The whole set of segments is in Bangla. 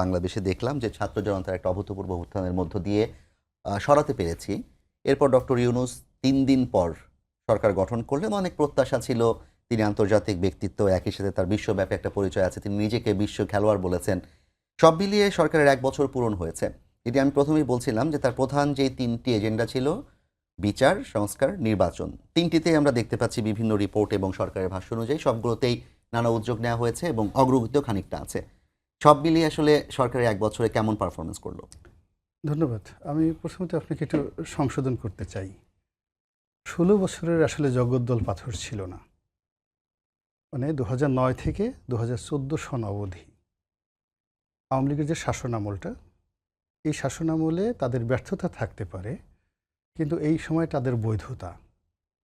বাংলাদেশে দেখলাম যে ছাত্র জনতার একটা অভূতপূর্ব উত্থানের মধ্য দিয়ে সরাতে পেরেছি। এরপর ডক্টর ইউনুস তিন দিন পর সরকার গঠন করলেন। অনেক প্রত্যাশা ছিল, তিনি আন্তর্জাতিক ব্যক্তিত্ব, একই সাথে তার বিশ্বব্যাপী একটা পরিচয় আছে, তিনি নিজেকে বিশ্ব খেলোয়াড় বলেছেন। সব মিলিয়ে সরকারের এক বছর পূরণ হয়েছে। এটি আমি প্রথমেই বলছিলাম যে তার প্রধান যে তিনটি এজেন্ডা ছিল, বিচার, সংস্কার, নির্বাচন তিনটিতেই আমরা দেখতে পাচ্ছি বিভিন্ন রিপোর্ট এবং সরকারের ভাষ্য অনুযায়ী সবগুলোতেই নানা উদ্যোগ নেওয়া হয়েছে এবং অগ্রগতিও খানিকটা আছে। সব মিলিয়ে আসলে সরকারের এক বছরে কেমন পারফরমেন্স করল? ধন্যবাদ। আমি প্রথমত আপনাকে একটু সংশোধন করতে চাই। ষোলো বছরের আসলে জগদ্দল পাথর ছিল না। মানে দু নয় থেকে দু হাজার চোদ্দ সন অবধি আওয়ামী লীগের যে শাসনামলটা, এই শাসনামলে তাদের ব্যর্থতা থাকতে পারে, কিন্তু এই সময় তাদের বৈধতা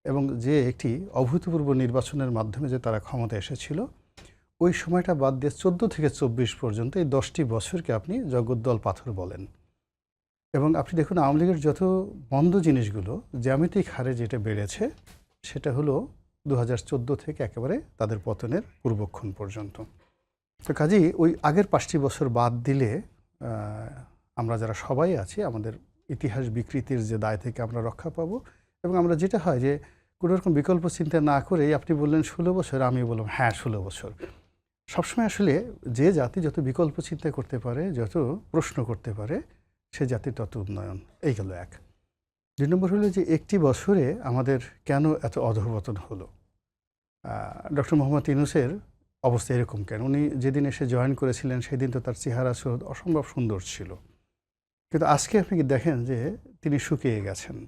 এবং যে একটি অভূতপূর্ব নির্বাচনের মাধ্যমে যে তারা ক্ষমতা এসেছিল ওই সময়টা বাদ দিয়ে চোদ্দ থেকে চব্বিশ পর্যন্ত এই দশটি বছরকে আপনি জগদ্দল পাথর বলেন। এবং আপনি দেখুন, আওয়ামী লীগের যত মন্দ জিনিসগুলো, জ্যামিতিক হারে যেটা বেড়েছে, সেটা হলো দু হাজার চোদ্দ থেকে একেবারে তাদের পতনের পূর্বক্ষণ পর্যন্ত। তো কাজেই ওই আগের পাঁচটি বছর বাদ দিলে আমরা যারা সবাই আছি, আমাদের ইতিহাস বিকৃতির যে দায় থেকে আমরা রক্ষা পাবো। এবং আমরা যেটা হয় যে কোনো রকম বিকল্প চিন্তা না করেই আপনি বললেন ষোলো বছর আমি বললাম হ্যাঁ ষোলো বছর। সবসময় আসলে যে জাতি যত বিকল্প চিন্তা করতে পারে, যত প্রশ্ন করতে পারে, সে জাতির তত উন্নয়ন। এই গেল এক। দুই নম্বর হলো যে একটি বছরে আমাদের কেন এত অধঃপতন হলো? ডক্টর মোহাম্মদ ইনুসের অবস্থা এরকম কেন? উনি যেদিন এসে জয়েন করেছিলেন, সেদিন তো তার চেহারা সুরত অসম্ভব সুন্দর ছিল। কিন্তু আজকে আপনি কি দেখেন যে তিনি শুকিয়ে গেছেন?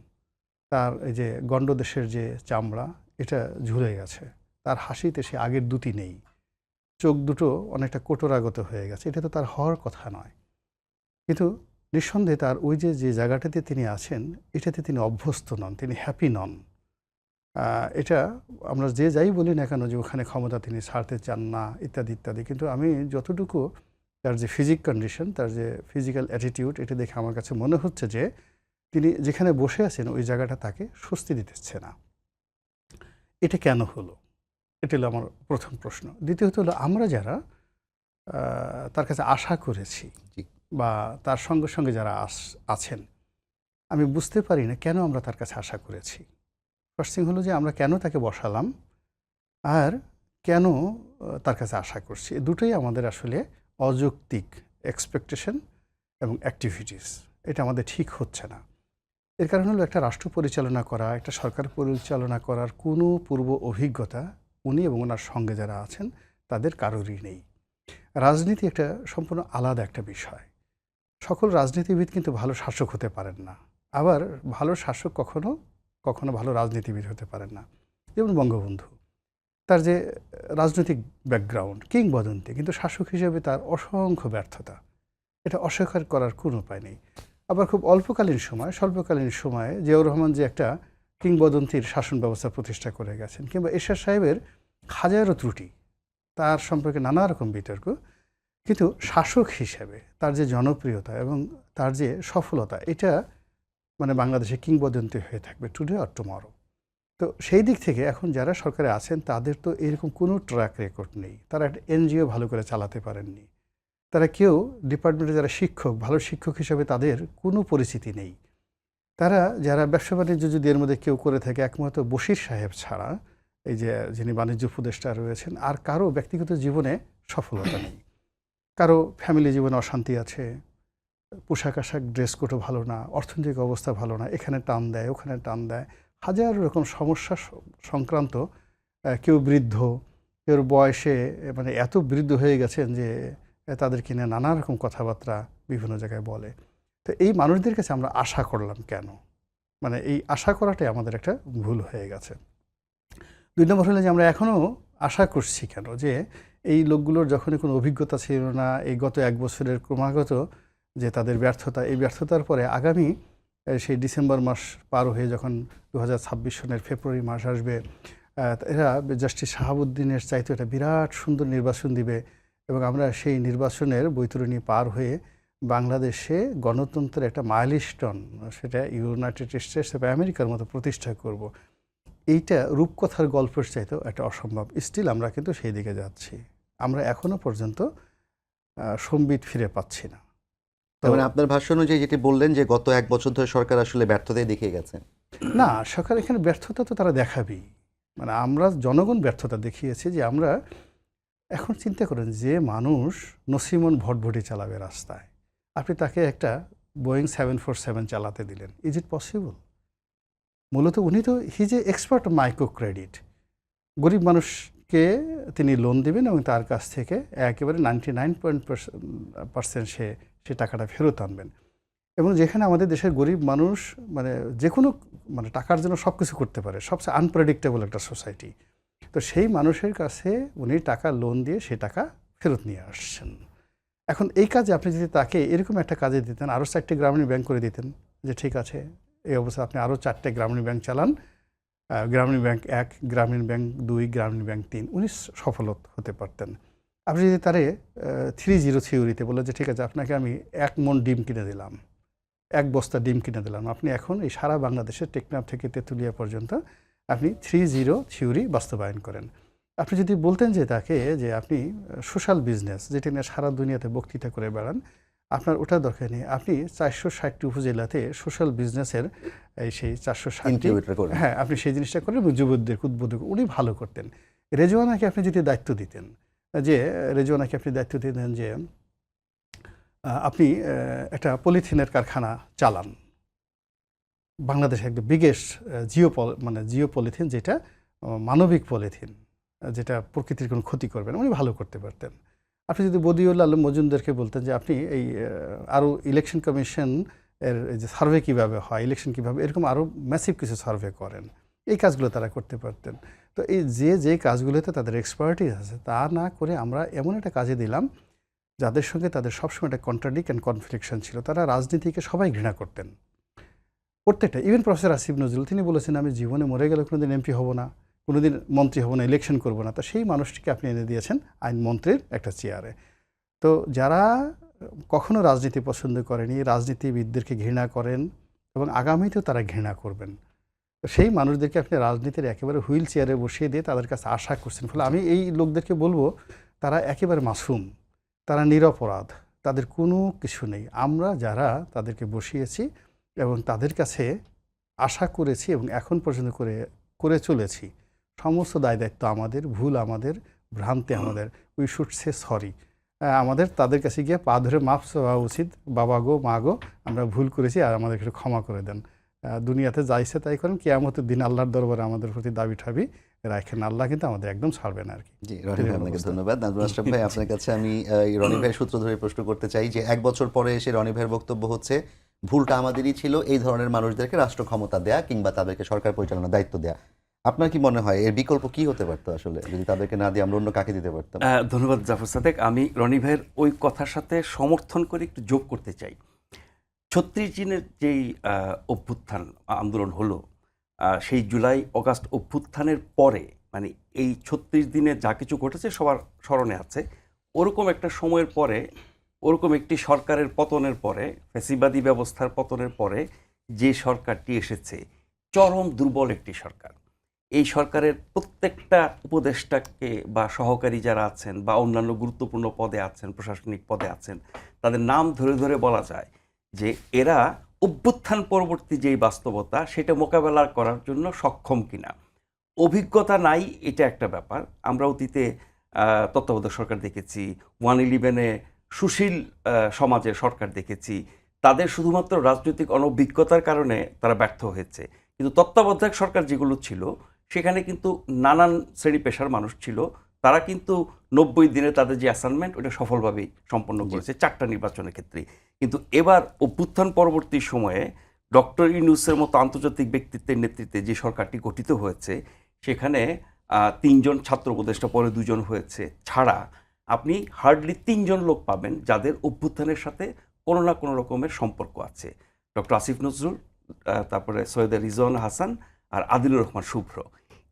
তার এই যে গণ্ডদেশের যে চামড়া, এটা ঝুলে গেছে। তার হাসিতে সে আগের দুটি নেই। চোখ দুটো অনেকটা কোটরাগত হয়ে গেছে। এটা তো তার হওয়ার কথা নয়। কিন্তু নিঃসন্দেহে তার ওই যে যে জায়গাটাতে তিনি আছেন, এটাতে তিনি অভ্যস্ত নন, তিনি হ্যাপি নন। এটা আমরা যে যাই বলি না কেন যে, ওখানে ক্ষমতা তিনি ছাড়তে চান না, ইত্যাদি ইত্যাদি। কিন্তু আমি যতটুকু তার যে ফিজিক কন্ডিশন তার যে ফিজিক্যাল অ্যাটিটিউড এটা দেখে আমার কাছে মনে হচ্ছে যে, তিনি যেখানে বসে আছেন, ওই জায়গাটা তাকে স্বস্তি দিতেছে না। এটা কেন হলো? এটা হলো আমার প্রথম প্রশ্ন। দ্বিতীয়ত হলো আমরা যারা তার কাছে আশা করেছি বা তার সঙ্গে সঙ্গে যারা আস- আছেন আমি বুঝতে পারি না কেন আমরা তার কাছে আশা করেছি। ফার্স্ট থিং হলো যে আমরা কেন তাকে বসালাম আর কেন তার কাছে আশা করছি। দুটোই আমাদের আসলে অযৌক্তিক এক্সপেকটেশন এবং অ্যাক্টিভিটিস এটা আমাদের ঠিক হচ্ছে না। এর কারণ হলো একটা রাষ্ট্র পরিচালনা করা একটা সরকার পরিচালনা করার কোনো পূর্ব অভিজ্ঞতা উনি এবং ওনার সঙ্গে যারা আছেন, তাদের কারোরই নেই। রাজনীতি একটা সম্পূর্ণ আলাদা একটা বিষয়। সকল রাজনীতিবিদ কিন্তু ভালো শাসক হতে পারেন না। আবার ভালো শাসক কখনো কখনো ভালো রাজনীতিবিদ হতে পারেন না। যেমন বঙ্গবন্ধু, তার যে রাজনৈতিক ব্যাকগ্রাউন্ড, কিংবদন্তি, কিন্তু শাসক হিসেবে তার অসংখ্য ব্যর্থতা। এটা অস্বীকার করার কোনো উপায় নেই। আবার খুব অল্পকালীন সময়, স্বল্পকালীন সময়ে জিয়াউর রহমান যে একটা কিংবদন্তির শাসন ব্যবস্থা প্রতিষ্ঠা করে গেছেন কিংবা এরশাদ সাহেবের হাজারো ত্রুটি, তার সম্পর্কে নানা রকম বিতর্ক, কিন্তু শাসক হিসেবে তার যে জনপ্রিয়তা এবং তার যে সফলতা, এটা মানে বাংলাদেশে কিংবদন্তি হয়ে থাকবে টুডে অর টুমরো তো সেই দিক থেকে এখন যারা সরকারে আছেন, তাদের তো এরকম কোনো ট্র্যাক রেকর্ড নেই। তারা একটা এনজিও ভালো করে চালাতে পারেননি। তারা কেউ ডিপার্টমেন্টে যারা শিক্ষক, ভালো শিক্ষক হিসেবে তাদের কোনো পরিচিতি নেই। তারা যারা ব্যবসা বাণিজ্য যদি এর মধ্যে কেউ করে থাকে একমাত্র বশির সাহেব ছাড়া এই যে যিনি বাণিজ্য উপদেষ্টা রয়েছেন আর কারও ব্যক্তিগত জীবনে সফলতা নেই। কারও ফ্যামিলি জীবনে অশান্তি আছে পোশাক আশাক ড্রেস কোডও ভালো না অর্থনৈতিক অবস্থা ভালো না এখানে টান দেয় ওখানে টান দেয়। হাজার রকম সমস্যা সংক্রান্ত কেউ বৃদ্ধ কেউ বয়সে মানে এত বৃদ্ধ হয়ে গেছেন যে আহ, তাদের কিনে নানা রকম কথাবার্তা বিভিন্ন জায়গায় বলে। তো এই মানুষদের কাছে আমরা আশা করলাম কেন? মানে এই আশা করাটাই আমাদের একটা ভুল হয়ে গেছে। দুই নম্বর হলো যে আমরা এখনও আশা করছি কেন? যে এই লোকগুলোর যখনই কোনো অভিজ্ঞতা ছিল না, এই গত এক বছরের ক্রমাগত যে তাদের ব্যর্থতা, এই ব্যর্থতার পরে আগামী সেই ডিসেম্বর মাস পার হয়ে যখন দু হাজার ছাব্বিশ সনের ফেব্রুয়ারি মাস আসবে এরা জাস্টিস শাহাবুদ্দিনের চাইতে একটা বিরাট সুন্দর নির্বাচন দিবে এবং আমরা সেই নির্বাচনের বৈতরণী পার হয়ে বাংলাদেশে গণতন্ত্রের একটা মাইলস্টোন সেটা ইউনাইটেড স্টেটস বা আমেরিকার মতো প্রতিষ্ঠা করব। এইটা রূপকথার গল্পের চাইতেও একটা অসম্ভব। স্টিল আমরা কিন্তু সেই দিকে যাচ্ছি। আমরা এখনও পর্যন্ত সম্বিত ফিরে পাচ্ছি না। তো তার মানে আপনার ভাষ্য অনুযায়ী যেটি বললেন যে গত এক বছর ধরে সরকার আসলে ব্যর্থতাই দেখিয়ে গেছে। না সরকার এখানে ব্যর্থতা তো তারা দেখাবেই। মানে আমরা জনগণ ব্যর্থতা দেখিয়েছি যে আমরা এখন চিন্তা করেন যে মানুষ নসিমন ভটভটি চালাবে রাস্তায়। আপনি তাকে একটা বোয়িং সেভেন ফোর সেভেন চালাতে দিলেন। ইজ ইট পসিবল মূলত উনি তো his a expert micro credit গরিব মানুষকে তিনি লোন দেবেন এবং তার কাছ থেকে একেবারে নাইনটি নাইন পয়েন্ট পার্সেন্ট সে সে টাকাটা ফেরত আনবেন। এবং যেখানে আমাদের দেশের গরিব মানুষ মানে যে কোনো মানে টাকার জন্য সব কিছু করতে পারে, সবচেয়ে আনপ্রেডিক্টেবল একটা সোসাইটি তো সেই মানুষের কাছে উনি টাকা লোন দিয়ে সে টাকা ফেরত নিয়ে আসছেন। এখন এই কাজে আপনি যদি তাকে এরকম একটা কাজে দিতেন আরও চারটে গ্রামীণ ব্যাংক করে দিতেন, যে ঠিক আছে, এই অবস্থায় আপনি আরও চারটে গ্রামীণ ব্যাংক চালান গ্রামীণ ব্যাংক এক, গ্রামীণ ব্যাংক দুই, গ্রামীণ ব্যাংক তিন, উনি সফল হতে পারতেন। আপনি যদি তারে থ্রি জিরো থিওরিতে বলে যে ঠিক আছে, আপনাকে আমি এক মন ডিম কিনে দিলাম, এক বস্তা ডিম কিনে দিলাম, আপনি এখন এই সারা বাংলাদেশের টেকনাফ থেকে তেঁতুলিয়া পর্যন্ত আপনি থ্রি জিরো থিওরি বাস্তবায়ন করেন। আপনি যদি বলতেন যে তাকে যে আপনি সোশ্যাল বিজনেস যেটা নিয়ে সারা দুনিয়াতে বক্তৃতা করে বেড়ান আপনার ওটা দরকার নেই। আপনি চারশো ষাটটি উপজেলাতে সোশ্যাল বিজনেসের এই সেই চারশো ষাটটি হ্যাঁ আপনি সেই জিনিসটা করেন এবং যুবকদেরকে উদ্বোধক উনি ভালো করতেন। রেজওয়ানাকে আপনি যদি দায়িত্ব দিতেন যে রেজওয়ানাকে আপনি দায়িত্ব দিতেন যে আপনি একটা পলিথিনের কারখানা চালান। বাংলাদেশে একটা বিগেস্ট জিও মানে জিও পলিথিন যেটা মানবিক পলিথিন। যেটা প্রকৃতির কোনো ক্ষতি করবে না, উনি ভালো করতে পারতেন। আপনি যদি বদিউল্লাহ আলম মজুমদারকে বলতেন যে, আপনি এই আরও ইলেকশন কমিশন এর যে সার্ভে কীভাবে হয় ইলেকশন কীভাবে, এরকম আরও ম্যাসিভ কিছু সার্ভে করেন। এই কাজগুলো তারা করতে পারতেন। তো এই যে যে কাজগুলোতে তাদের এক্সপার্টিস আছে, তা না করে আমরা এমন একটা কাজে দিলাম, যাদের সঙ্গে তাদের সবসময় একটা কন্ট্রাডিক অ্যান্ড কনফ্লিকশন ছিল। তারা রাজনীতিকে সবাই ঘৃণা করতেন। প্রত্যেকটা ইভেন প্রফেসর আসিফ নজরুল, তিনি বলেছেন, আমি জীবনে মরে গেলে কোনোদিন এমপি হব না। কোনোদিন মন্ত্রী হব না ইলেকশন করব না, তো সেই মানুষটিকে আপনি এনে দিয়েছেন আইন মন্ত্রীর একটা চেয়ারে তো যারা কখনো রাজনীতি পছন্দ করেনি, রাজনীতিবিদদেরকে ঘৃণা করেন এবং আগামীতেও তারা ঘৃণা করবেন, তো সেই মানুষদেরকে আপনি রাজনীতির একেবারে হুইল চেয়ারে বসিয়ে দিয়ে তাদের কাছে আশা করছেন। ফলে আমি এই লোকদেরকে বলব, তারা একেবারে মাসুম, তারা নিরপরাধ, তাদের কোনো কিছু নেই। আমরা যারা তাদেরকে বসিয়েছি এবং তাদের কাছে আশা করেছি এবং এখন পর্যন্ত করে করে চলেছি সমস্ত দায় দায়িত্ব আমাদের ভুল আমাদের ভ্রান্তি আমাদের। উই শুড সে সরি আমাদের তাদের কাছে গিয়ে পা ধরে মাফ চাওয়া উচিত। বাবা গো মা গো আমরা ভুল করেছি আর আমাদেরকে একটু ক্ষমা করে দেন। দুনিয়াতে যা ইচ্ছে তাই করেন কেয়ামতের দিন আল্লাহর দরবারে আমাদের প্রতি দাবি ঠাবি রাখেন। আল্লাহ কিন্তু আমাদের একদম ছাড়বে না আর কি। জি রনি ভাই আপনাকে ধন্যবাদ। নাজমুল আশরাফ ভাই আপনার কাছে আমি এই রনি ভাইয়ের সূত্র ধরে প্রশ্ন করতে চাই যে এক বছর পরে এসে রনি ভাইয়ের বক্তব্য হচ্ছে ভুলটা আমাদেরই ছিল এই ধরনের মানুষদেরকে রাষ্ট্র ক্ষমতা দেয়া কিংবা তাদেরকে সরকার পরিচালনার দায়িত্ব দেয়া। আপনার কি মনে হয় এর বিকল্প কি হতে পারতো আসলে, যদি তাদেরকে না দিয়ে আমরা অন্য কাকে দিতে পারতাম? ধন্যবাদ জাফর সাদেক। আমি রনি ভাইয়ের ওই কথার সাথে সমর্থন করে একটু যোগ করতে চাই। ছত্রিশ দিনের যেই অভ্যুত্থান আন্দোলন হলো সেই জুলাই অগাস্ট অভ্যুত্থানের পরে মানে এই ছত্রিশ দিনে যা কিছু ঘটেছে সবার স্মরণে আছে। ওরকম একটা সময়ের পরে, ওরকম একটি সরকারের পতনের পরে, ফ্যাসিবাদী ব্যবস্থার পতনের পরে যে সরকারটি এসেছে, চরম দুর্বল একটি সরকার। এই সরকারের প্রত্যেকটা উপদেষ্টাকে বা সহকারী যারা আছেন বা অন্যান্য গুরুত্বপূর্ণ পদে আছেন, প্রশাসনিক পদে আছেন, তাদের নাম ধরে ধরে বলা যায় যে এরা অভ্যুত্থান পরবর্তী যেই বাস্তবতা সেটা মোকাবেলা করার জন্য সক্ষম কিনা। অভিজ্ঞতা নাই, এটা একটা ব্যাপার। আমরা অতীতে তত্ত্বাবধায়ক সরকার দেখেছি, ওয়ান ইলেভেনে সুশীল সমাজের সরকার দেখেছি। তাদের শুধুমাত্র রাজনৈতিক অনভিজ্ঞতার কারণে তারা ব্যর্থ হয়েছে। কিন্তু তত্ত্বাবধায়ক সরকার যেগুলো ছিল সেখানে কিন্তু নানান শ্রেণি পেশার মানুষ ছিল। তারা কিন্তু নব্বই দিনে তাদের যে অ্যাসাইনমেন্ট ওটা সফলভাবেই সম্পন্ন করেছে চারটা নির্বাচনের ক্ষেত্রে কিন্তু এবার অভ্যুত্থান পরবর্তী সময়ে ডক্টর ইউনুসের মতো আন্তর্জাতিক ব্যক্তিত্বের নেতৃত্বে যে সরকারটি গঠিত হয়েছে সেখানে তিনজন ছাত্র উপদেষ্টা পরে দুজন হয়েছে। ছাড়া আপনি হার্ডলি তিনজন লোক পাবেন যাদের অভ্যুত্থানের সাথে কোনো না কোনো রকমের সম্পর্ক আছে। ডক্টর আসিফ নজরুল তারপরে সৈয়দ রিজন হাসান আর আদিলুর রহমান শুভ্র।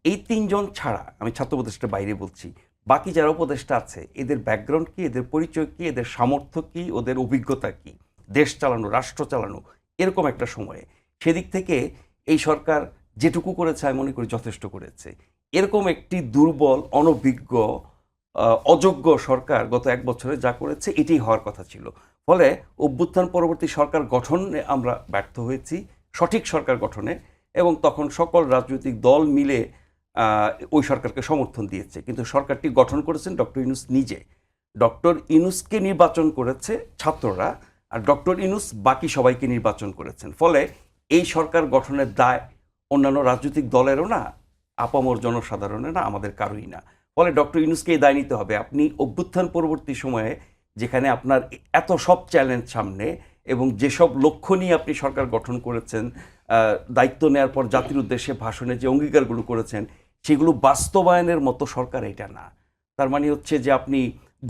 এই তিনজন ছাড়া, আমি ছাত্র উপদেষ্টার বাইরে বলছি, বাকি যারা উপদেষ্টা আছে, এদের ব্যাকগ্রাউন্ড কি, এদের পরিচয় কি, এদের সামর্থ্য কি, ওদের অভিজ্ঞতা কি? দেশ চালানো, রাষ্ট্র চালানো, এরকম একটা সময়ে। সেদিক থেকে এই সরকার যেটুকু করেছে, আমি মনে করি যথেষ্ট করেছে। এরকম একটি দুর্বল, অনভিজ্ঞ অযোগ্য সরকার গত এক বছরে যা করেছে, এটাই হওয়ার কথা ছিল। ফলে অভ্যুত্থান পরবর্তী সরকার গঠনে আমরা ব্যর্থ হয়েছি, সঠিক সরকার গঠনে, এবং তখন সকল রাজনৈতিক দল মিলে ওই সরকারকে সমর্থন দিয়েছে। কিন্তু সরকারটি গঠন করেছেন ডক্টর ইনুস নিজে। ডক্টর ইনুসকে নির্বাচন করেছে ছাত্ররা আর ডক্টর ইনুস বাকি সবাইকে নির্বাচন করেছেন। ফলে এই সরকার গঠনের দায় অন্যান্য রাজনৈতিক দলেরও না, আপামর জনসাধারণের না, আমাদের কারোই না। ফলে ডক্টর ইনুসকে এই দায় নিতে হবে। আপনি অভ্যুত্থান পরবর্তী সময়ে যেখানে আপনার এত সব চ্যালেঞ্জ সামনে এবং যেসব লক্ষ্য নিয়ে আপনি সরকার গঠন করেছেন দায়িত্ব নেওয়ার পর জাতির উদ্দেশ্যে ভাষণে যে অঙ্গীকারগুলো করেছেন সেগুলো বাস্তবায়নের মতো সরকার এটা না। তার মানে হচ্ছে যে আপনি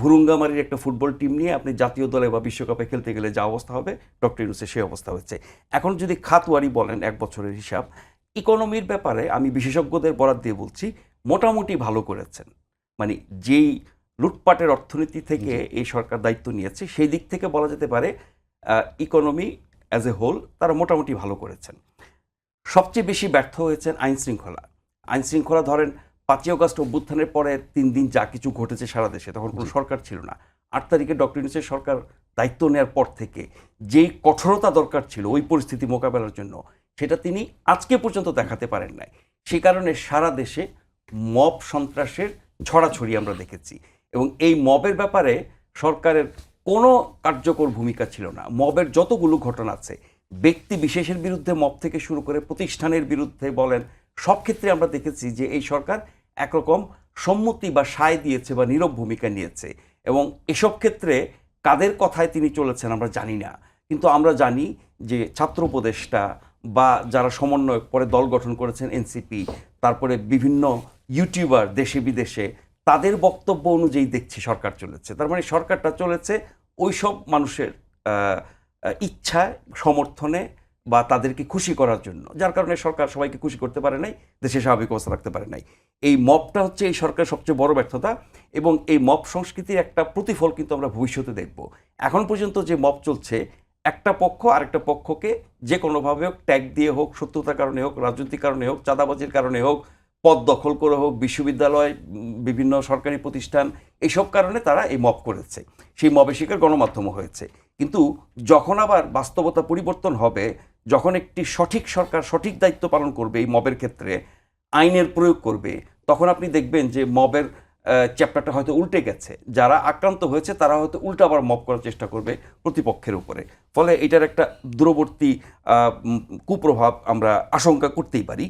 ভুরুঙ্গামারির একটা ফুটবল টিম নিয়ে আপনি জাতীয় দলে বা বিশ্বকাপে খেলতে গেলে যা অবস্থা হবে ডক্টর ইউনুসের সেই অবস্থা হচ্ছে। এখন যদি খাতওয়ারি বলেন এক বছরের হিসাব ইকোনমির ব্যাপারে আমি বিশেষজ্ঞদের বরাদ দিয়ে বলছি মোটামুটি ভালো করেছেন। মানে যেই লুটপাটের অর্থনীতি থেকে এই সরকার দায়িত্ব নিয়েছে সেই দিক থেকে বলা যেতে পারে ইকোনমি অ্যাজ এ হোল তারা মোটামুটি ভালো করেছেন। সবচেয়ে বেশি ব্যর্থ হয়েছেন আইন শৃঙ্খলা আইন শৃঙ্খলা ধরেন পাঁচই অগস্ট অভ্যুত্থানের পরে তিন দিন যা কিছু ঘটেছে সারা দেশে তখন কোনো সরকার ছিল না। আট তারিখে ডক্টর ইউনুসের সরকার দায়িত্ব নেওয়ার পর থেকে যেই কঠোরতা দরকার ছিল ওই পরিস্থিতি মোকাবেলার জন্য সেটা তিনি আজকে পর্যন্ত দেখাতে পারেন নাই। সে কারণে সারা দেশে মব সন্ত্রাসের ছড়াছড়ি আমরা দেখেছি। এবং এই মবের ব্যাপারে সরকারের কোনো কার্যকর ভূমিকা ছিল না। মবের যতগুলো ঘটনা আছে, ব্যক্তি বিশেষের বিরুদ্ধে মব থেকে শুরু করে প্রতিষ্ঠানের বিরুদ্ধে বলেন, সব ক্ষেত্রে আমরা দেখেছি যে এই সরকার একরকম সম্মতি বা সায় দিয়েছে বা নীরব ভূমিকা নিয়েছে এবং এসব ক্ষেত্রে কাদের কথায় তিনি চলেছেন আমরা জানি না। কিন্তু আমরা জানি যে ছাত্র উপদেষ্টা বা যারা সমন্বয়ক পরে দল গঠন করেছেন এনসিপি, তারপরে বিভিন্ন ইউটিউবার দেশে বিদেশে তাদের বক্তব্য অনুযায়ী দেখছি সরকার চলেছে। তার মানে সরকারটা চলেছে ওই সব মানুষের ইচ্ছায় সমর্থনে বা তাদেরকে খুশি করার জন্য। যার কারণে সরকার সবাইকে খুশি করতে পারে নাই, দেশে স্বাভাবিক অবস্থা রাখতে পারে নাই। এই মপটা হচ্ছে এই সরকারের সবচেয়ে বড় ব্যর্থতা এবং এই মপ সংস্কৃতির একটা প্রতিফল কিন্তু আমরা ভবিষ্যতে দেখব। এখন পর্যন্ত যে মপ চলছে, একটা পক্ষ আরেকটা পক্ষকে যে কোনোভাবে হোক ট্যাগ দিয়ে হোক সত্যতার কারণে হোক, রাজনৈতিক কারণে হোক, চাঁদাবাজির কারণে হোক পদ দখল করে হোক, বিশ্ববিদ্যালয় বিভিন্ন সরকারি প্রতিষ্ঠান এইসব কারণে তারা এই মব করেছে। সেই মবের শিকার গণমাধ্যমও হয়েছে। কিন্তু যখন আবার বাস্তবতা পরিবর্তন হবে, যখন একটি সঠিক সরকার সঠিক দায়িত্ব পালন করবে এই মবের ক্ষেত্রে, আইনের প্রয়োগ করবে, তখন আপনি দেখবেন যে মবের চ্যাপ্টারটা হয়তো উল্টে গেছে। যারা আক্রান্ত হয়েছে, তারা হয়তো উল্টা আবার মব করার চেষ্টা করবে প্রতিপক্ষের উপরে। ফলে এটার একটা দূরবর্তী কুপ্রভাব আমরা আশঙ্কা করতেই পারি।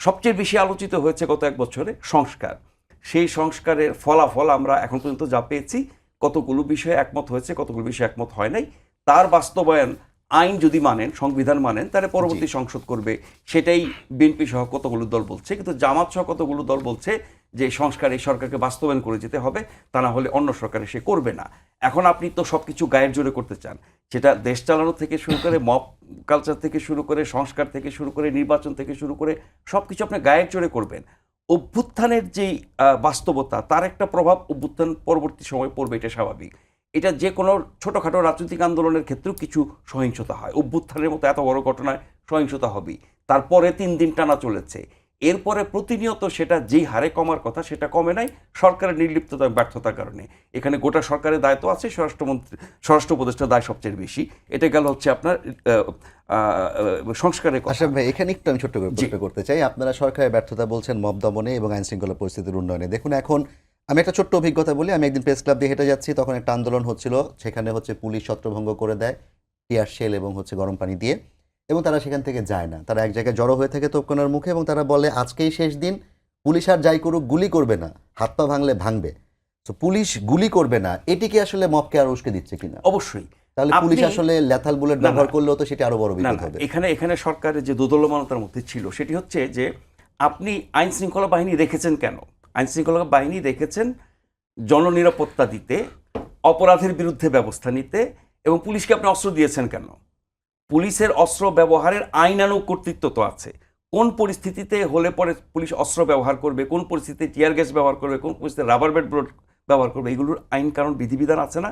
সবচেয়ে বেশি আলোচিত হয়েছে গত এক বছরে সংস্কার। সেই সংস্কারের ফলাফল আমরা এখন পর্যন্ত যা পেয়েছি কতগুলো বিষয়ে একমত হয়েছে কতগুলো বিষয়ে একমত হয় নাই তার বাস্তবায়ন আইন যদি মানেন সংবিধান মানেন তাহলে পরবর্তী সংসদ করবে। সেটাই বিএনপি সহ কতগুলো দল বলছে কিন্তু জামাত সহ কতগুলো দল বলছে যে সংস্কার এই সরকারকে বাস্তবায়ন করে যেতে হবে, তা না হলে অন্য সরকার সে করবে না। এখন আপনি তো সব কিছু গায়ের জোরে করতে চান। সেটা দেশ চালানো থেকে শুরু করে, মব কালচার থেকে শুরু করে, সংস্কার থেকে শুরু করে, নির্বাচন থেকে শুরু করে সব কিছু আপনি গায়ের জোরে করবেন। অভ্যুত্থানের যেই বাস্তবতা, তার একটা প্রভাব অভ্যুত্থান পরবর্তী সময় পড়বে, এটা স্বাভাবিক। এটা যে কোনো ছোটোখাটো রাজনৈতিক আন্দোলনের ক্ষেত্রেও কিছু সহিংসতা হয়। অভ্যুত্থানের মতো এত বড় ঘটনায় সহিংসতা হবেই। তারপরে তিন দিন টানা চলেছে। এরপরে প্রতিনিয়ত সেটা যেই হারে কমার কথা সেটা কমে নাই সরকারের নির্লিপ্ততা ব্যর্থতার কারণে। এখানে গোটা সরকারের দায়িত্ব আছে স্বরাষ্ট্রমন্ত্রী স্বরাষ্ট্র উপদেষ্টার দায় সবচেয়ে বেশি। এটা গেল হচ্ছে আপনার সংস্কারের কথা। ভাই এখানে একটু আমি ছোট্ট করে প্রশ্ন করতে চাই। আপনারা সরকারের ব্যর্থতা বলছেন মব দমনে এবং আইন শৃঙ্খলা পরিস্থিতির উন্নয়নে। দেখুন এখন আমি একটা ছোট্ট অভিজ্ঞতা বলি। আমি একদিন প্রেস ক্লাব দিয়ে হেঁটে যাচ্ছি তখন একটা আন্দোলন হচ্ছিল। সেখানে হচ্ছে পুলিশ ছত্রভঙ্গ করে দেয় টিয়ার শেল এবং হচ্ছে গরম পানি দিয়ে। এবং তারা সেখান থেকে যায় না। তারা এক জায়গায় জড়ো হয়ে থাকে তোপকোনার মুখে এবং তারা বলে আজকেই শেষ দিন পুলিশ আর যাই করুক গুলি করবে না। হাত পা ভাঙলে ভাঙবে। তো পুলিশ গুলি করবে না। এটি কি আসলে মপকে আর উস্কে দিচ্ছে কিনা? অবশ্যই। তাহলে পুলিশ আসলে ল্যাথাল বুলেট ব্যবহার করলেও তো সেটা আরও বড় বিপদ হবে। এখানে এখানে সরকারের যে দোদলমানতার মধ্যে ছিল সেটি হচ্ছে যে আপনি আইন শৃঙ্খলা বাহিনী রেখেছেন কেন? আইন শৃঙ্খলা বাহিনী রেখেছেন জননিরাপত্তা দিতে অপরাধের বিরুদ্ধে ব্যবস্থা নিতে এবং পুলিশকে আপনি অস্ত্র দিয়েছেন কেন? পুলিশের অস্ত্র ব্যবহারের আইনানুগ কর্তৃত্ব তো আছে। কোন পরিস্থিতিতে হলে পরে পুলিশ অস্ত্র ব্যবহার করবে কোন পরিস্থিতিতে টিয়ার গ্যাস ব্যবহার করবে কোন পরিস্থিতিতে রাবার ব্যাট ব্রোড ব্যবহার করবে এগুলোর আইন কারণ বিধিবিধান আছে না?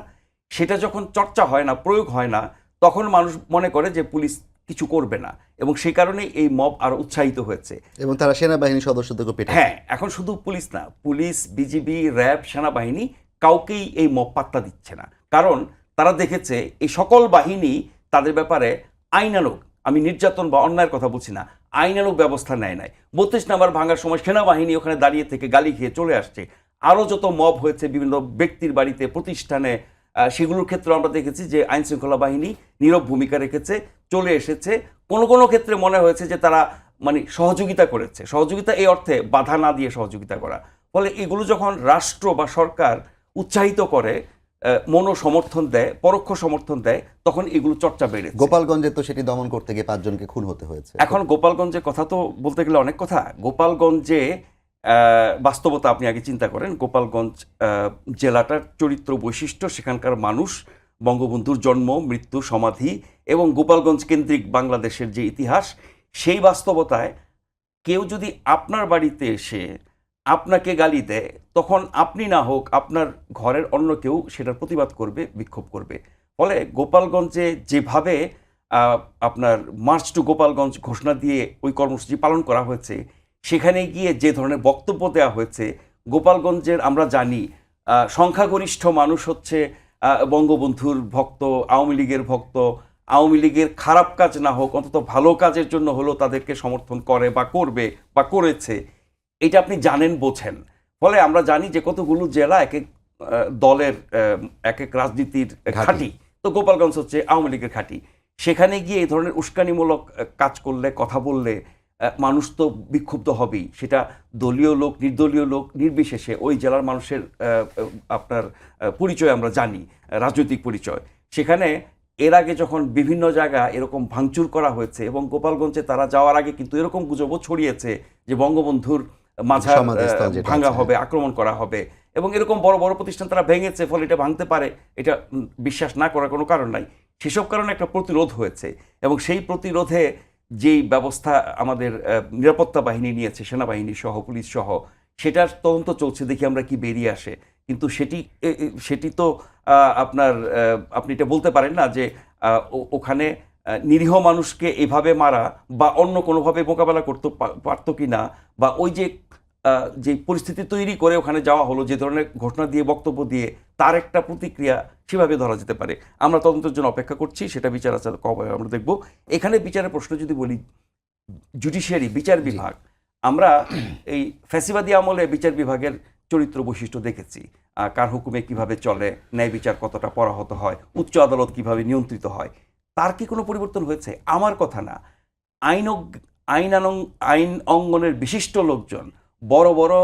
সেটা যখন চর্চা হয় না প্রয়োগ হয় না তখন মানুষ মনে করে যে পুলিশ কিছু করবে না এবং সেই কারণেই এই মব আরও উৎসাহিত হয়েছে। এবং তারা সেনাবাহিনীর সদস্যদেরকে পেটে হ্যাঁ এখন শুধু পুলিশ না পুলিশ বিজিবি র্যাব সেনাবাহিনী কাউকেই এই মব পাত্তা দিচ্ছে না। কারণ তারা দেখেছে এই সকল বাহিনী তাদের ব্যাপারে আইনানুগ, আমি নির্যাতন বা অন্যায়ের কথা বলছি না, আইনানুগ ব্যবস্থা নেয় নাই। বত্রিশ নাম্বার ভাঙার সময় সেনাবাহিনী ওখানে দাঁড়িয়ে থেকে গালি খেয়ে চলে আসছে। আরও যত মব হয়েছে বিভিন্ন ব্যক্তির বাড়িতে, প্রতিষ্ঠানে সেগুলোর ক্ষেত্রে আমরা দেখেছি যে আইন শৃঙ্খলা বাহিনী নীরব ভূমিকা রেখেছে, চলে এসেছে। কোনো কোনো ক্ষেত্রে মনে হয়েছে যে তারা মানে সহযোগিতা করেছে। সহযোগিতা এই অর্থে বাধা না দিয়ে সহযোগিতা করা। ফলে এগুলো যখন রাষ্ট্র বা সরকার উৎসাহিত করে মনো সমর্থন দেয় পরোক্ষ সমর্থন দেয় তখন এগুলো চর্চা বেড়েছে। গোপালগঞ্জে তো সেটি দমন করতে গিয়ে পাঁচজনকে খুন হতে হয়েছে। এখন গোপালগঞ্জের কথা তো বলতে গেলে অনেক কথা। গোপালগঞ্জে বাস্তবতা আপনি আগে চিন্তা করেন গোপালগঞ্জ জেলাটার চরিত্র বৈশিষ্ট্য সেখানকার মানুষ বঙ্গবন্ধুর জন্ম মৃত্যু সমাধি এবং গোপালগঞ্জ কেন্দ্রিক বাংলাদেশের যে ইতিহাস সেই বাস্তবতায় কেউ যদি আপনার বাড়িতে এসে আপনাকে গালি দেয়, তখন আপনি না হোক আপনার ঘরের অন্য কেউ সেটার প্রতিবাদ করবে, বিক্ষোভ করবে। ফলে গোপালগঞ্জে যেভাবে আপনার মার্চ টু গোপালগঞ্জ ঘোষণা দিয়ে ওই কর্মসূচি পালন করা হয়েছে, সেখানে গিয়ে যে ধরনের বক্তব্য দেওয়া হয়েছে, গোপালগঞ্জের আমরা জানি সংখ্যাগরিষ্ঠ মানুষ হচ্ছে বঙ্গবন্ধুর ভক্ত, আওয়ামী লীগের ভক্ত, আওয়ামী লীগের খারাপ কাজ না হোক, অন্তত ভালো কাজের জন্য হলেও তাদেরকে সমর্থন করে বা করবে বা করেছে। এটা আপনি জানেন বোঝেন। ফলে আমরা জানি যে কতগুলো জেলা এক এক দলের এক এক রাজনীতির ঘাঁটি। ঘাঁটি তো গোপালগঞ্জ হচ্ছে আওয়ামী লীগের ঘাঁটি সেখানে গিয়ে এই ধরনের উস্কানিমূলক কাজ করলে কথা বললে মানুষ তো বিক্ষুব্ধ হবেই। সেটা দলীয় লোক নির্দলীয় লোক নির্বিশেষে ওই জেলার মানুষের আপনার পরিচয় আমরা জানি রাজনৈতিক পরিচয়। সেখানে এর আগে যখন বিভিন্ন জায়গা এরকম ভাঙচুর করা হয়েছে এবং গোপালগঞ্জে তারা যাওয়ার আগে কিন্তু এরকম গুজবও ছড়িয়েছে যে বঙ্গবন্ধুর মাঝার ভাঙা হবে আক্রমণ করা হবে এবং এরকম বড় বড় প্রতিষ্ঠান তারা ভেঙেছে ফলে এটা ভাঙতে পারে এটা বিশ্বাস না করার কোনো কারণ নাই। সেসব কারণে একটা প্রতিরোধ হয়েছে এবং সেই প্রতিরোধে যেই ব্যবস্থা আমাদের নিরাপত্তা বাহিনী নিয়েছে সেনাবাহিনী সহ পুলিশ সহ সেটার তদন্ত চলছে দেখি আমরা কি বেরিয়ে আসে। কিন্তু সেটি সেটি তো আপনার আপনি এটা বলতে পারেন না যে ওখানে নিরীহ মানুষকে এভাবে মারা বা অন্য কোনোভাবে মোকাবেলা করতে পারতো কি না বা ওই যে যে পরিস্থিতি তৈরি করে ওখানে যাওয়া হলো যে ধরনের ঘটনা দিয়ে বক্তব্য দিয়ে তার একটা প্রতিক্রিয়া সেভাবে ধরা যেতে পারে। আমরা তদন্তের জন্য অপেক্ষা করছি সেটা বিচার আছে কবে আমরা দেখব। এখানে বিচারের প্রশ্ন যদি বলি জুডিশিয়ারি বিচার বিভাগ আমরা এই ফ্যাসিবাদী আমলে বিচার বিভাগের চরিত্র বৈশিষ্ট্য দেখেছি। কার হুকুমে কীভাবে চলে ন্যায় বিচার কতটা পরাহত হয় উচ্চ আদালত কীভাবে নিয়ন্ত্রিত হয় তার কি কোনো পরিবর্তন হয়েছে? আমার কথা না। আইন আইন আইন অঙ্গনের বিশিষ্ট লোকজন বড় বড়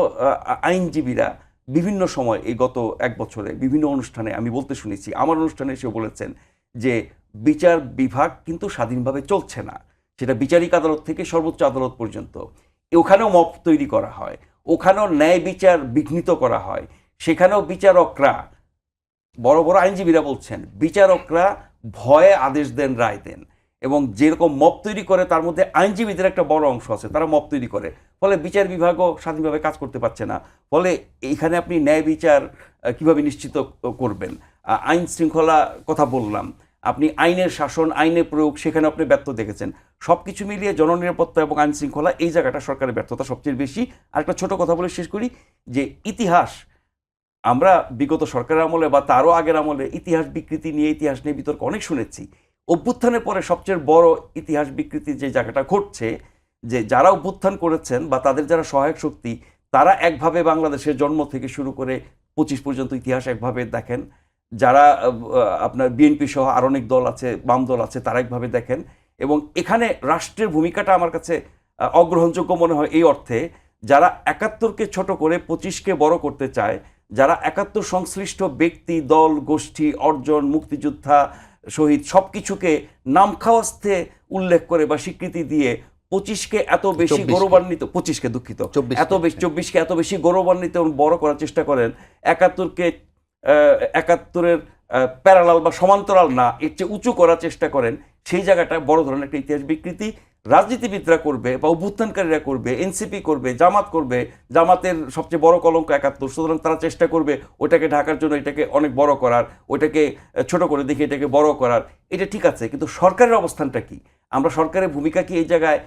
আইনজীবীরা বিভিন্ন সময় এই গত এক বছরে বিভিন্ন অনুষ্ঠানে আমি বলতে শুনেছি, আমার অনুষ্ঠানে এসে বলেছেন যে বিচার বিভাগ কিন্তু স্বাধীনভাবে চলছে না। সেটা বিচারিক আদালত থেকে সর্বোচ্চ আদালত পর্যন্ত। ওখানেও মপ তৈরি করা হয়, ওখানেও ন্যায় বিচার বিঘ্নিত করা হয়, সেখানেও বিচারকরা, বড় বড় আইনজীবীরা বলছেন, বিচারকরা ভয়ে আদেশ দেন, রায় দেন। এবং যেরকম মপ তৈরি করে, তার মধ্যে আইনজীবীদের একটা বড় অংশ আছে, তারা মপ তৈরি করে। ফলে বিচার বিভাগও স্বাধীনভাবে কাজ করতে পারছে না। ফলে এইখানে আপনি ন্যায় বিচার কীভাবে নিশ্চিত করবেন? আইন শৃঙ্খলা কথা বললাম। আপনি আইনের শাসন, আইনের প্রয়োগ, সেখানে আপনি ব্যর্থ দেখেছেন। সব কিছু মিলিয়ে জননিরাপত্তা এবং আইন শৃঙ্খলা, এই জায়গাটা সরকারের ব্যর্থতা সবচেয়ে বেশি। আরেকটা ছোট কথা বলে শেষ করি, যে ইতিহাস, আমরা বিগত সরকারের আমলে বা তারও আগের আমলে ইতিহাস বিকৃতি নিয়ে, ইতিহাস নিয়ে বিতর্ক অনেক শুনেছি। অভ্যুত্থানের পরে সবচেয়ে বড় ইতিহাস বিকৃতি যে জায়গাটা ঘটছে, যে যারা অভ্যুত্থান করেছেন বা তাদের যারা সহায়ক শক্তি, তারা একভাবে বাংলাদেশের জন্ম থেকে শুরু করে পঁচিশ পর্যন্ত ইতিহাস একভাবে দেখেন। যারা আপনার বিএনপি সহ আরও অনেক দল আছে, বাম দল আছে, তারা একভাবে দেখেন। এবং এখানে রাষ্ট্রের ভূমিকাটা আমার কাছে অগ্রহণযোগ্য মনে হয় এই অর্থে, যারা একাত্তরকে ছোট করে পঁচিশকে বড় করতে চায়, যারা একাত্তর সংশ্লিষ্ট ব্যক্তি, দল, গোষ্ঠী, অর্জন, মুক্তিযোদ্ধা শহীদ সব কিছুকে নামখাওয়াস্তে উল্লেখ করে বা স্বীকৃতি দিয়ে পঁচিশকে এত বেশি গৌরবান্বিত পঁচিশকে দুঃখিত। এত বেশি চব্বিশকে এত বেশি গৌরবান্বিত বড় করার চেষ্টা করেন একাত্তরকে একাত্তরের প্যারালাল বা সমান্তরাল না এর চেয়ে উঁচু করার চেষ্টা করেন সেই জায়গাটা বড় ধরনের একটা ইতিহাস বিকৃতি। রাজনীতিবিদরা করবে বা অভ্যুত্থানকারীরা করবে এনসিপি করবে জামাত করবে জামাতের সবচেয়ে বড় কলঙ্ক একাত্তর সুতরাং তারা চেষ্টা করবে ওটাকে ঢাকার জন্য এটাকে অনেক বড় করার ওটাকে আহ, ছোট করে দেখে এটাকে বড় করার। এটা ঠিক আছে কিন্তু সরকারের অবস্থানটা কি? আমরা সরকারের ভূমিকা কি এই জায়গায়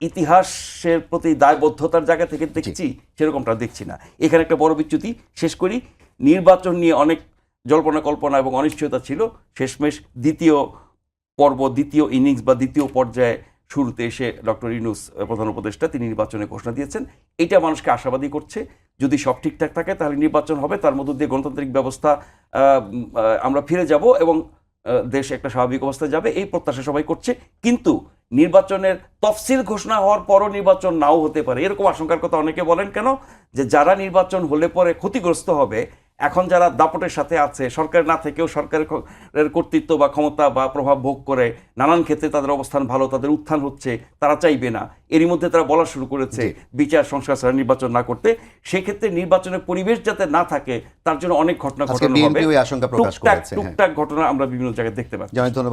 ইতিহাসের প্রতি দায়বদ্ধতার জায়গা থেকে দেখছি? সেরকমটা দেখছি না। এখানে একটা বড় বিচ্যুতি শেষ করি। নির্বাচন নিয়ে অনেক জল্পনা কল্পনা এবং অনিশ্চয়তা ছিল। শেষমেশ দ্বিতীয় পর্ব দ্বিতীয় ইনিংস বা দ্বিতীয় পর্যায়ে শুরুতে এসে ডক্টর ইনুস প্রধান উপদেষ্টা, তিনি নির্বাচনে ঘোষণা দিয়েছেন। এটা মানুষকে আশাবাদী করছে। যদি সব ঠিকঠাক থাকে, তাহলে নির্বাচন হবে। তার মধ্য দিয়ে গণতান্ত্রিক ব্যবস্থা আমরা ফিরে যাব এবং দেশ একটা স্বাভাবিক অবস্থায় যাবে। এই প্রত্যাশা সবাই করছে। কিন্তু নির্বাচনের তফসিল ঘোষণা হওয়ার পরও নির্বাচন নাও হতে পারে। এরকম আশঙ্কার কথা অনেকে বলেন কেন? যে যারা নির্বাচন হলে পরে ক্ষতিগ্রস্ত হবে এখন যারা দাপটের সাথে আছে সরকার না থেকেও সরকারের কর্তৃত্ব বা ক্ষমতা বা প্রভাব ভোগ করে নানান ক্ষেত্রে তাদের অবস্থান ভালো তাদের উত্থান হচ্ছে তারা চাইবে না। এরই মধ্যে তারা বলা শুরু করেছে বিচার সংস্কার ছাড়া নির্বাচন না করতে। সেক্ষেত্রে নির্বাচনের পরিবেশ যাতে না থাকে তার জন্য অনেক ঘটনা ঘটনা হবে। টুকটাক হ্যাঁ। টুকটাক ঘটনা আমরা বিভিন্ন জায়গায় দেখতে পাচ্ছি। ধন্যবাদ।